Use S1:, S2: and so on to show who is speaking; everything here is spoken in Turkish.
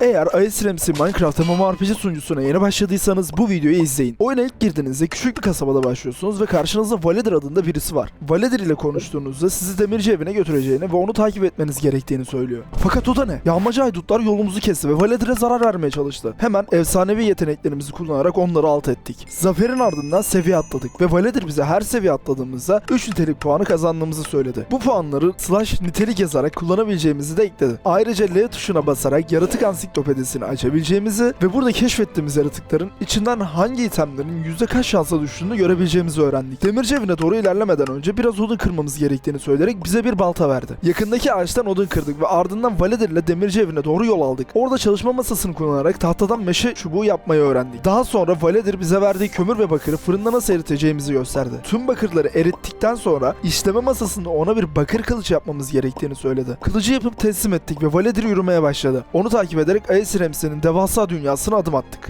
S1: Eğer Ramsey Minecraft MMORPG sunucusuna yeni başladıysanız bu videoyu izleyin. Oyuna ilk girdiğinizde küçük bir kasabada başlıyorsunuz ve karşınızda Valadir adında birisi var. Valadir ile konuştuğunuzda sizi demirci evine götüreceğini ve onu takip etmeniz gerektiğini söylüyor. Fakat o da ne? Yağmacı haydutlar yolumuzu kesti ve Valadir'e zarar vermeye çalıştı. Hemen efsanevi yeteneklerimizi kullanarak onları alt ettik. Zaferin ardından seviye atladık ve Valadir bize her seviye atladığımızda 3 nitelik puanı kazandığımızı söyledi. Bu puanları slash nitelik yazarak kullanabileceğimizi de ekledi. Ayrıca L tuşuna basarak yaratık ansiklopedisini açabileceğimizi ve burada keşfettiğimiz yaratıkların içinden hangi itemlerin yüzde kaç şansa düştüğünü görebileceğimizi öğrendik. Demirci evine doğru ilerlemeden önce biraz odun kırmamız gerektiğini söyleyerek bize bir balta verdi. Yakındaki ağaçtan odun kırdık ve ardından Valadir ile demirci evine doğru yol aldık. Orada çalışma masasını kullanarak tahtadan meşe çubuğu yapmayı öğrendik. Daha sonra Valadir bize verdiği kömür ve bakırı fırında nasıl eriteceğimizi gösterdi. Tüm bakırları erittikten sonra işleme masasında ona bir bakır kılıç yapmamız gerektiğini söyledi. Kılıcı yapıp teslim ettik ve Valadir yürümeye başladı. Onu takip ederek Aes Ramsey'nin devasa dünyasına adım attık.